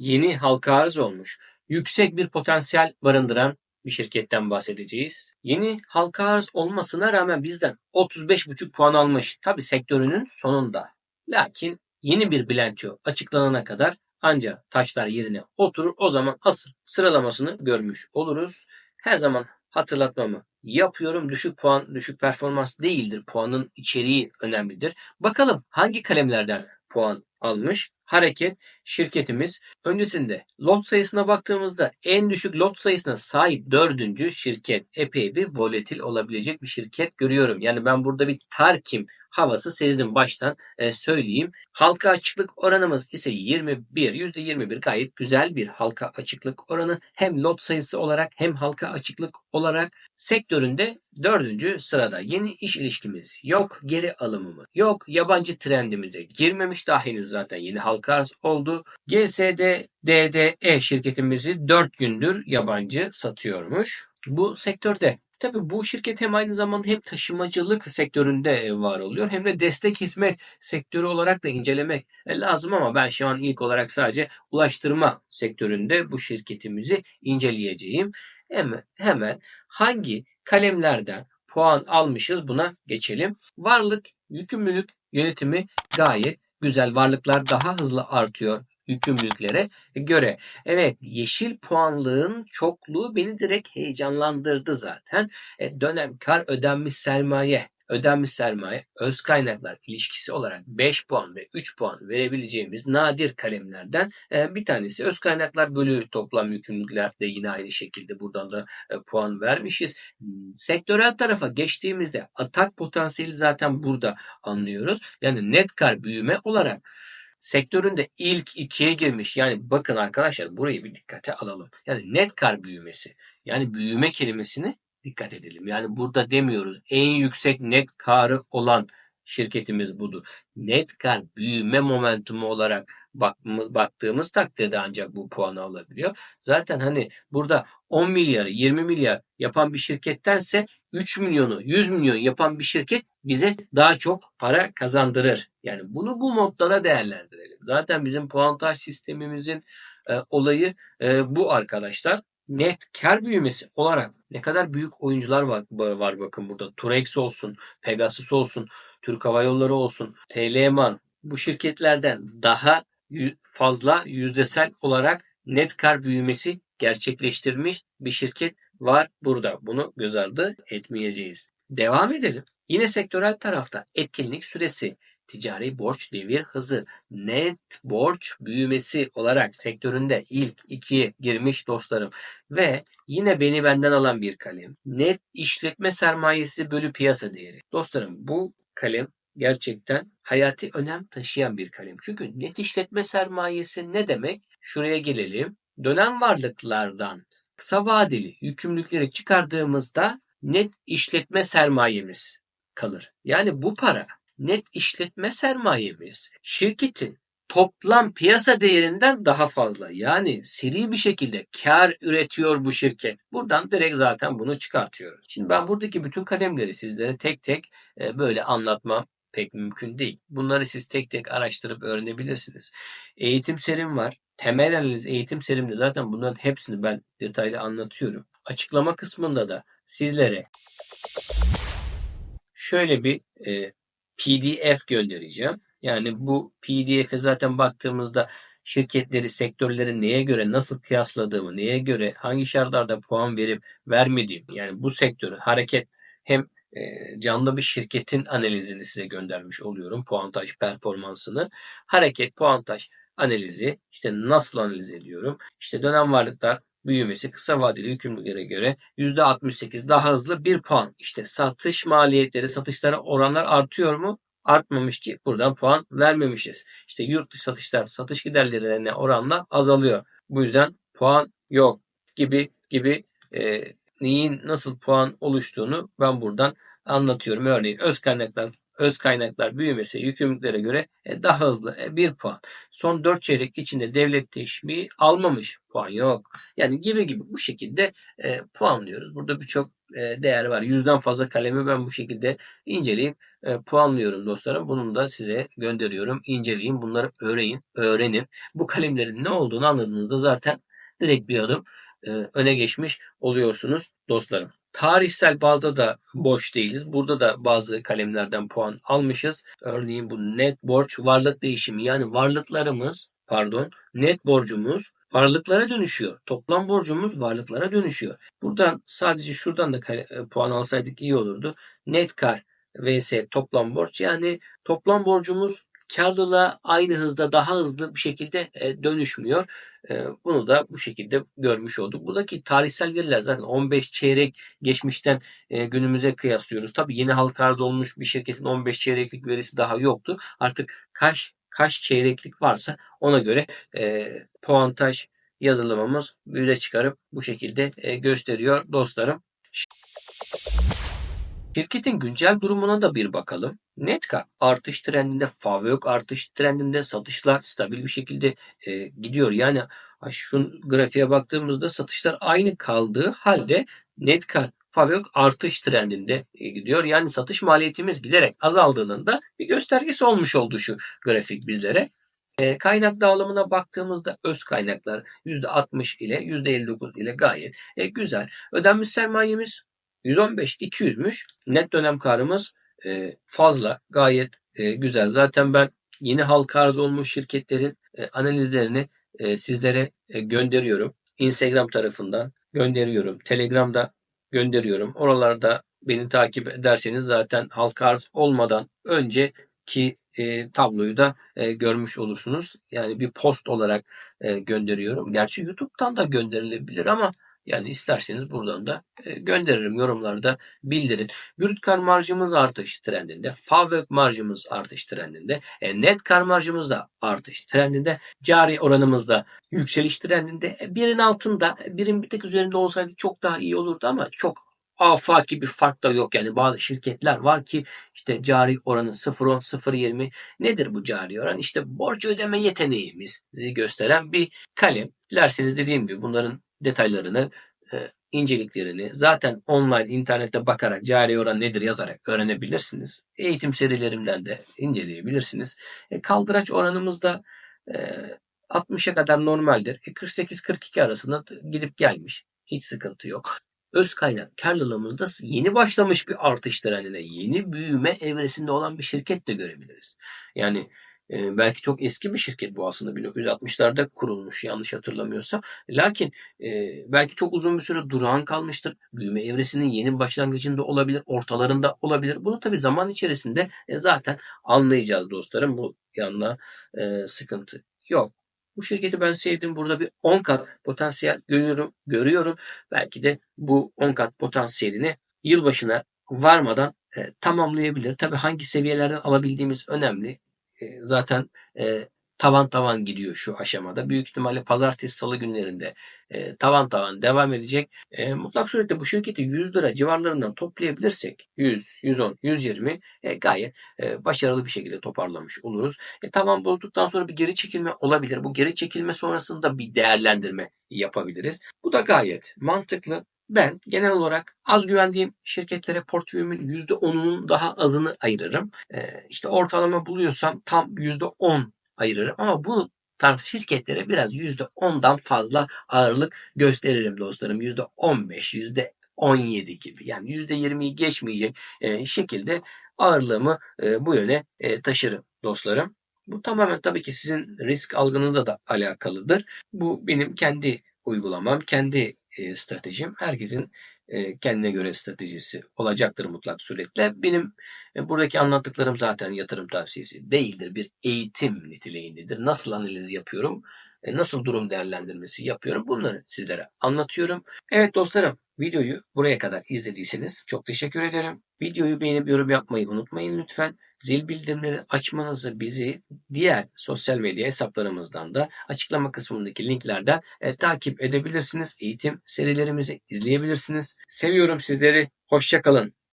yeni halka arz olmuş, yüksek bir potansiyel barındıran bir şirketten bahsedeceğiz. Yeni halka arz olmasına rağmen bizden 35,5 puan almış. Tabi sektörünün sonunda. Lakin yeni bir bilanço açıklanana kadar ancak taşlar yerine oturur. O zaman asıl sıralamasını görmüş oluruz. Her zaman hatırlatmamı yapıyorum. Düşük puan, düşük performans değildir. Puanın içeriği önemlidir. Bakalım hangi kalemlerden puan almış? Hareket şirketimiz öncesinde lot sayısına baktığımızda en düşük lot sayısına sahip dördüncü şirket epey bir volatil olabilecek bir şirket görüyorum. Yani ben burada bir tarkim havası sezdim baştan e, söyleyeyim. Halka açıklık oranımız ise 21, %21 gayet güzel bir halka açıklık oranı. Hem lot sayısı olarak hem halka açıklık olarak sektöründe dördüncü sırada. Yeni iş ilişkimiz yok, geri alımımız yok, yabancı trendimize girmemiş daha henüz zaten yeni halka oldu. GSD DDE şirketimizi 4 gündür yabancı satıyormuş. Bu sektörde Tabii bu şirket hem aynı zamanda hem taşımacılık sektöründe var oluyor hem de destek hizmet sektörü olarak da incelemek lazım ama ben şu an ilk olarak sadece ulaştırma sektöründe bu şirketimizi inceleyeceğim. Hemen, hemen hangi kalemlerden puan almışız buna geçelim. Varlık, yükümlülük yönetimi gayet güzel. Varlıklar daha hızlı artıyor yükümlülüklere göre. Evet yeşil puanlığın çokluğu beni direkt heyecanlandırdı zaten. E, dönem kar ödenmiş sermaye ödenmiş sermaye öz kaynaklar ilişkisi olarak 5 puan ve 3 puan verebileceğimiz nadir kalemlerden e, bir tanesi. Öz kaynaklar bölü toplam yükümlülükler de yine aynı şekilde buradan da e, puan vermişiz. Sektörel tarafa geçtiğimizde atak potansiyeli zaten burada anlıyoruz. Yani net kar büyüme olarak sektöründe ilk ikiye girmiş. Yani bakın arkadaşlar burayı bir dikkate alalım. Yani net kar büyümesi. Yani büyüme kelimesini dikkat edelim. Yani burada demiyoruz en yüksek net karı olan şirketimiz budur. Net kar büyüme momentumu olarak baktığımız takdirde ancak bu puanı alabiliyor. Zaten hani burada 10 milyarı 20 milyar yapan bir şirkettense 3 milyonu 100 milyon yapan bir şirket bize daha çok para kazandırır. Yani bunu bu modlara değerlendirelim. Zaten bizim puantaj sistemimizin e, olayı e, bu arkadaşlar. Net kar büyümesi olarak ne kadar büyük oyuncular var, var bakın burada. Turex olsun, Pegasus olsun, Türk Hava Yolları olsun, TLMan bu şirketlerden daha fazla yüzdesel olarak net kar büyümesi gerçekleştirmiş bir şirket var burada. Bunu göz ardı etmeyeceğiz. Devam edelim. Yine sektörel tarafta etkinlik süresi, ticari borç devir hızı, net borç büyümesi olarak sektöründe ilk ikiye girmiş dostlarım. Ve yine beni benden alan bir kalem. Net işletme sermayesi bölü piyasa değeri. Dostlarım bu kalem gerçekten hayati önem taşıyan bir kalem. Çünkü net işletme sermayesi ne demek? Şuraya gelelim. Dönem varlıklardan kısa vadeli yükümlülükleri çıkardığımızda net işletme sermayemiz kalır. Yani bu para net işletme sermayemiz şirketin toplam piyasa değerinden daha fazla. Yani seri bir şekilde kar üretiyor bu şirket. Buradan direkt zaten bunu çıkartıyoruz. Şimdi ben buradaki bütün kalemleri sizlere tek tek e, böyle anlatmam pek mümkün değil. Bunları siz tek tek araştırıp öğrenebilirsiniz. Eğitim serim var. Temel analiz eğitim serimde zaten bunların hepsini ben detaylı anlatıyorum. Açıklama kısmında da sizlere şöyle bir e, PDF göndereceğim. Yani bu PDF'e zaten baktığımızda şirketleri, sektörleri neye göre nasıl kıyasladığımı, neye göre hangi şartlarda puan verip vermediğim yani bu sektörün hareket hem canlı bir şirketin analizini size göndermiş oluyorum. Puantaj performansını. Hareket, puantaj analizi işte nasıl analiz ediyorum? İşte dönem varlıklar büyümesi kısa vadeli yükümlülüklere göre %68 daha hızlı 1 puan. İşte satış maliyetleri, satışlara oranlar artıyor mu? Artmamış ki buradan puan vermemişiz. İşte yurt dışı satışlar, satış giderlerine oranla azalıyor. Bu yüzden puan yok gibi gibi e, neyin nasıl puan oluştuğunu ben buradan anlatıyorum. Örneğin öz kaynaklar öz kaynaklar büyümesi yükümlülüklere göre e, daha hızlı. E, 1 puan. Son 4 çeyrek içinde devlet teşviği almamış. Puan yok. Yani gibi gibi bu şekilde e, puanlıyoruz. Burada birçok e, değer var. Yüzden fazla kalemi ben bu şekilde inceleyip e, puanlıyorum dostlarım. Bunu da size gönderiyorum. İnceleyin. Bunları öğrenin. Öğrenin. Bu kalemlerin ne olduğunu anladığınızda zaten direkt bir adım e, öne geçmiş oluyorsunuz dostlarım. Tarihsel bazda da boş değiliz. Burada da bazı kalemlerden puan almışız. Örneğin bu net borç varlık değişimi yani varlıklarımız pardon net borcumuz varlıklara dönüşüyor. Toplam borcumuz varlıklara dönüşüyor. Buradan sadece şuradan da e, puan alsaydık iyi olurdu. Net kar vs toplam borç yani toplam borcumuz karlılığa aynı hızda daha hızlı bir şekilde e, dönüşmüyor. E, Bunu da bu şekilde görmüş olduk. Buradaki tarihsel veriler zaten 15 çeyrek geçmişten e, günümüze kıyaslıyoruz. Tabii yeni halka arz olmuş bir şirketin 15 çeyreklik verisi daha yoktu. Artık kaç kaç çeyreklik varsa ona göre e, puantaj yazılımımız yüze çıkarıp bu şekilde e, gösteriyor dostlarım. Şirketin güncel durumuna da bir bakalım. Netka artış trendinde, Favök artış trendinde satışlar stabil bir şekilde e, gidiyor. Yani şu grafiğe baktığımızda satışlar aynı kaldığı halde Netka Favök artış trendinde e, gidiyor. Yani satış maliyetimiz giderek azaldığının da bir göstergesi olmuş oldu şu grafik bizlere. E, kaynak dağılımına baktığımızda öz kaynaklar %60 ile %59 ile gayet e, güzel. Ödenmiş sermayemiz 115 200'müş. Net dönem karımız e, fazla. Gayet e, güzel. Zaten ben yeni halka arz olmuş şirketlerin e, analizlerini sizlere gönderiyorum. Instagram tarafından gönderiyorum. Telegram'da gönderiyorum. Oralarda beni takip ederseniz zaten halka arz olmadan önceki e, tabloyu da e, görmüş olursunuz. Yani bir post olarak e, gönderiyorum. Gerçi YouTube'dan da gönderilebilir ama yani isterseniz buradan da e, gönderirim yorumlarda bildirin. Brüt kar marjımız artış trendinde. Favök marjımız artış trendinde. E, net kar marjımız da artış trendinde. Cari oranımız da yükseliş trendinde. E, birin altında birin bir tek üzerinde olsaydı çok daha iyi olurdu ama çok afaki bir fark da yok. Yani bazı şirketler var ki işte cari oranı 0.10 0.20 nedir bu cari oran? İşte borç ödeme yeteneğimizi gösteren bir kalem. Dilerseniz dediğim gibi bunların detaylarını, e, inceliklerini zaten online internette bakarak cari oran nedir yazarak öğrenebilirsiniz. Eğitim serilerimden de inceleyebilirsiniz. E, kaldıraç oranımız da e, 60'a kadar normaldir. E, 48-42 arasında gidip gelmiş. Hiç sıkıntı yok. Öz kaynak karlılığımızda yeni başlamış bir artış trendine, yeni büyüme evresinde olan bir şirket de görebiliriz. Yani e, belki çok eski bir şirket bu aslında 1960'larda kurulmuş yanlış hatırlamıyorsam. Lakin e, belki çok uzun bir süre durağan kalmıştır. Büyüme evresinin yeni başlangıcında olabilir, ortalarında olabilir. Bunu tabii zaman içerisinde e, zaten anlayacağız dostlarım. Bu yanına e, sıkıntı yok. Bu şirketi ben sevdim. Burada bir 10 kat potansiyel görüyorum. görüyorum. Belki de bu 10 kat potansiyelini yılbaşına varmadan e, tamamlayabilir. Tabii hangi seviyelerden alabildiğimiz önemli. E, zaten e, tavan tavan gidiyor şu aşamada. Büyük ihtimalle pazartesi salı günlerinde e, tavan tavan devam edecek. E, mutlak surette bu şirketi 100 lira civarlarından toplayabilirsek 100, 110, 120 e, gayet e, başarılı bir şekilde toparlamış oluruz. E, tavan bozduktan sonra bir geri çekilme olabilir. Bu geri çekilme sonrasında bir değerlendirme yapabiliriz. Bu da gayet mantıklı. Ben genel olarak az güvendiğim şirketlere portföyümün %10'unun daha azını ayırırım. Ee, işte ortalama buluyorsam tam %10 ayırırım. Ama bu tarz şirketlere biraz %10'dan fazla ağırlık gösteririm dostlarım. %15, %17 gibi yani %20'yi geçmeyecek e, şekilde ağırlığımı e, bu yöne e, taşırım dostlarım. Bu tamamen tabii ki sizin risk algınızla da alakalıdır. Bu benim kendi uygulamam, kendi e, stratejim. Herkesin e, kendine göre stratejisi olacaktır mutlak suretle. Benim e, buradaki anlattıklarım zaten yatırım tavsiyesi değildir. Bir eğitim niteliğindedir. Nasıl analiz yapıyorum, e, nasıl durum değerlendirmesi yapıyorum bunları sizlere anlatıyorum. Evet dostlarım videoyu buraya kadar izlediyseniz çok teşekkür ederim. Videoyu beğenip yorum yapmayı unutmayın lütfen. Zil bildirimleri açmanızı bizi diğer sosyal medya hesaplarımızdan da açıklama kısmındaki linklerden e, takip edebilirsiniz. Eğitim serilerimizi izleyebilirsiniz. Seviyorum sizleri. Hoşçakalın.